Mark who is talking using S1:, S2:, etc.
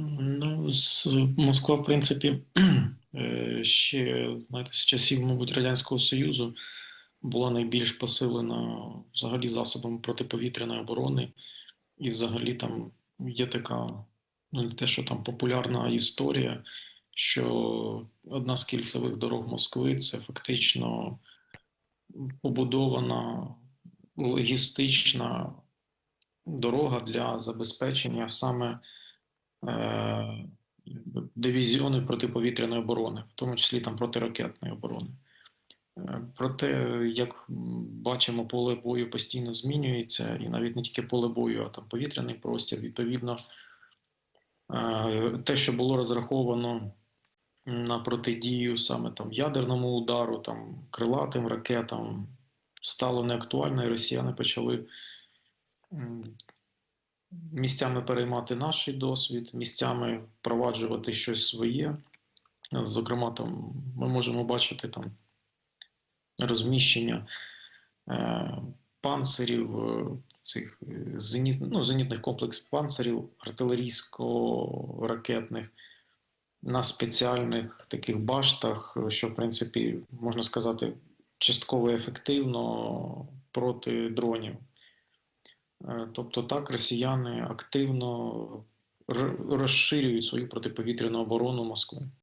S1: Ну, з Москва, в принципі, е, ще, знаєте, з часів, мабуть, Радянського Союзу була найбільш посилена взагалі засобами протиповітряної оборони, і взагалі там є така, ну не те, що там популярна історія, що одна з кільцевих дорог Москви це фактично побудована логістична дорога для забезпечення саме дивізіони протиповітряної оборони, в тому числі там протиракетної оборони. Е, Проте, як бачимо, поле бою постійно змінюється, і навіть не тільки поле бою, а там повітряний простір. Відповідно, е, те, що було розраховано на протидію саме там ядерному удару, там крилатим ракетам, стало неактуально, і росіяни почали місцями переймати наш досвід, місцями впроваджувати щось своє. Зокрема, там ми можемо бачити там розміщення е, панцирів, е, цих е, зеніт, ну, зенітних комплексів панцирів артилерійсько-ракетних на спеціальних таких баштах, що, в принципі, можна сказати, частково ефективно проти дронів. Е, Тобто так росіяни активно розширюють свою протиповітряну оборону Москви.